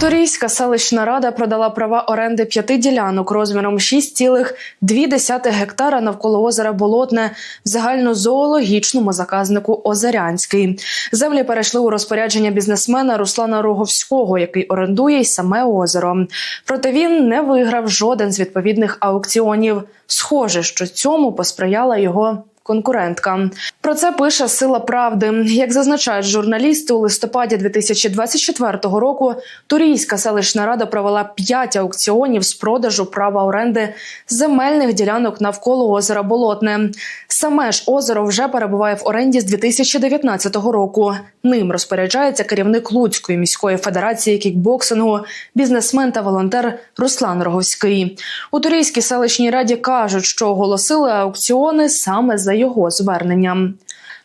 Торійська селищна рада продала права оренди п'яти ділянок розміром 6,2 гектара навколо озера Болотне в загальнозоологічному заказнику Озерянський. Землі перейшли у розпорядження бізнесмена Руслана Роговського, який орендує й саме озеро. Проте він не виграв жоден з відповідних аукціонів. Схоже, що цьому посприяла його конкурентка. Про це пише Сила Правди. Як зазначають журналісти, у листопаді 2024 року Турійська селищна рада провела п'ять аукціонів з продажу права оренди земельних ділянок навколо озера Болотне. Саме ж озеро вже перебуває в оренді з 2019 року. Ним розпоряджається керівник Луцької міської федерації кікбоксингу, бізнесмен та волонтер Руслан Роговський. У Турійській селищній раді кажуть, що оголосили аукціони саме за його зверненням.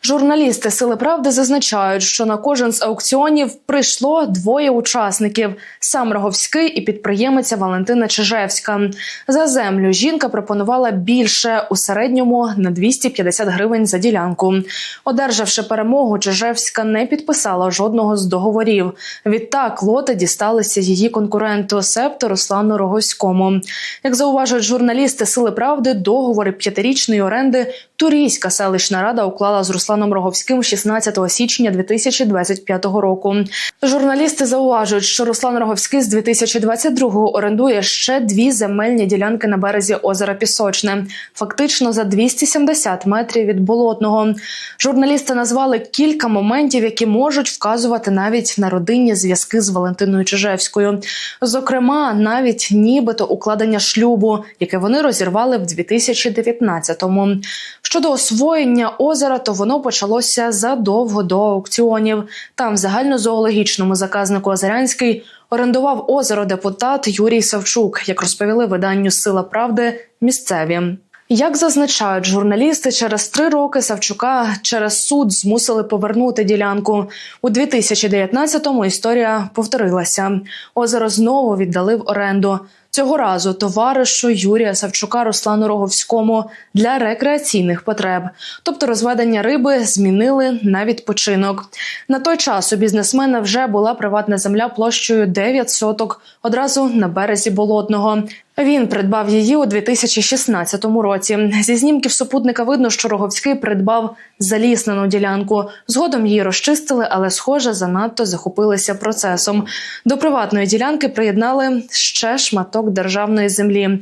Журналісти Сили Правди зазначають, що на кожен з аукціонів прийшло двоє учасників: сам Роговський і підприємиця Валентина Чижевська. За землю жінка пропонувала більше у середньому на 250 гривень за ділянку. Одержавши перемогу, Чижевська не підписала жодного з договорів. Відтак лоти дісталися її конкуренту септо Руслану Роговському. Як зауважують журналісти Сили Правди, договори п'ятирічної оренди Турійська селищна рада уклала з Русланом Роговським 16 січня 2025 року. Журналісти зауважують, що Руслан Роговський з 2022-го орендує ще дві земельні ділянки на березі озера Пісочне, фактично за 270 метрів від болотного. Журналісти назвали кілька моментів, які можуть вказувати навіть на родинні зв'язки з Валентиною Чижевською. Зокрема, навіть нібито укладення шлюбу, яке вони розірвали в 2019-му. Щодо освоєння озера, то воно почалося задовго до аукціонів. Там в загальнозоологічному заказнику Озерянський орендував озеро депутат Юрій Савчук, як розповіли виданню Сила Правди місцеві. Як зазначають журналісти, через три роки Савчука через суд змусили повернути ділянку. У 2019-му історія повторилася. Озеро знову віддали в оренду. Цього разу товаришу Юрія Савчука Руслану Роговському для рекреаційних потреб, тобто розведення риби змінили на відпочинок. На той час у бізнесмена вже була приватна земля площею 9 соток одразу на березі болотного. Він придбав її у 2016 році. Зі знімків супутника видно, що Роговський придбав заліснену ділянку. Згодом її розчистили, але, схоже, занадто захопилися процесом. До приватної ділянки приєднали ще шматок державної землі.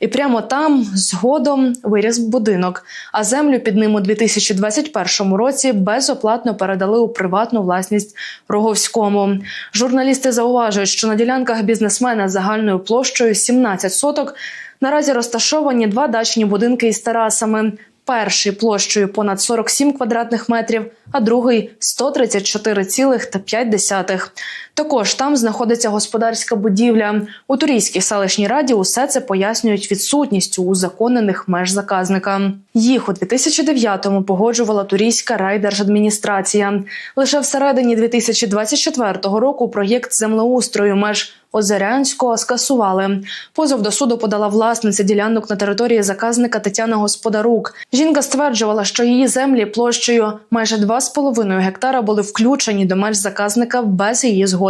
І прямо там згодом виріс будинок, а землю під ним у 2021 році безоплатно передали у приватну власність Роговському. Журналісти зауважують, що на ділянках бізнесмена загальною площею 17 соток наразі розташовані два дачні будинки із терасами. Перший площею понад 47 квадратних метрів, а другий 134,5. Також там знаходиться господарська будівля. У Турійській селищній раді усе це пояснюють відсутністю узаконених меж заказника. Їх у 2009-му погоджувала Турійська райдержадміністрація. Лише всередині 2024 року проєкт землеустрою меж Озерянського скасували. Позов до суду подала власниця ділянок на території заказника Тетяна Господарук. Жінка стверджувала, що її землі площею майже 2,5 гектара були включені до меж заказника без її згоди.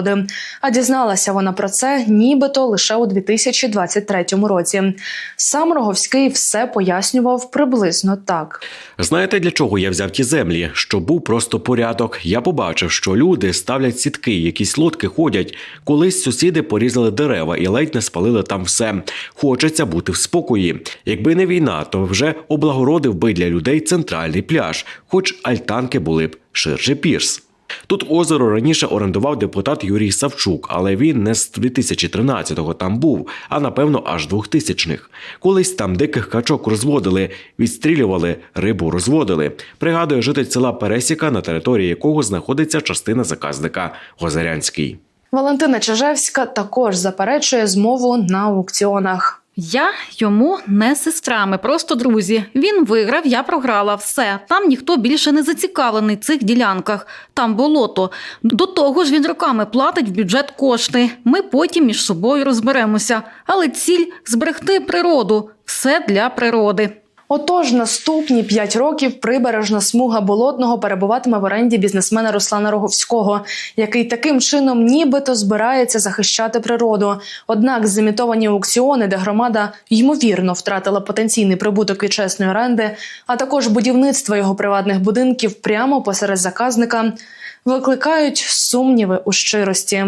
А дізналася вона про це нібито лише у 2023 році. Сам Роговський все пояснював приблизно так. Знаєте, для чого я взяв ті землі? Щоб був просто порядок. Я побачив, що люди ставлять сітки, якісь лодки ходять. Колись сусіди порізали дерева і ледь не спалили там все. Хочеться бути в спокої. Якби не війна, то вже облагородив би для людей центральний пляж, хоч альтанки були б ширше пірс. Тут озеро раніше орендував депутат Юрій Савчук, але він не з 2013-го там був, а напевно аж 2000-х. Колись там диких качок розводили, відстрілювали, рибу розводили. Пригадує житель села Пересіка, на території якого знаходиться частина заказника Гозарянський. Валентина Чижевська також заперечує змову на аукціонах. Я йому не сестра, ми просто друзі. Він виграв, я програла. Все. Там ніхто більше не зацікавлений цих ділянках. Там болото. До того ж, він роками платить в бюджет кошти. Ми потім між собою розберемося. Але ціль зберегти природу. Все для природи. Отож, наступні п'ять років прибережна смуга болотного перебуватиме в оренді бізнесмена Руслана Роговського, який таким чином нібито збирається захищати природу. Однак зімітовані аукціони, де громада ймовірно втратила потенційний прибуток від чесної оренди, а також будівництво його приватних будинків прямо посеред заказника, викликають сумніви у щирості.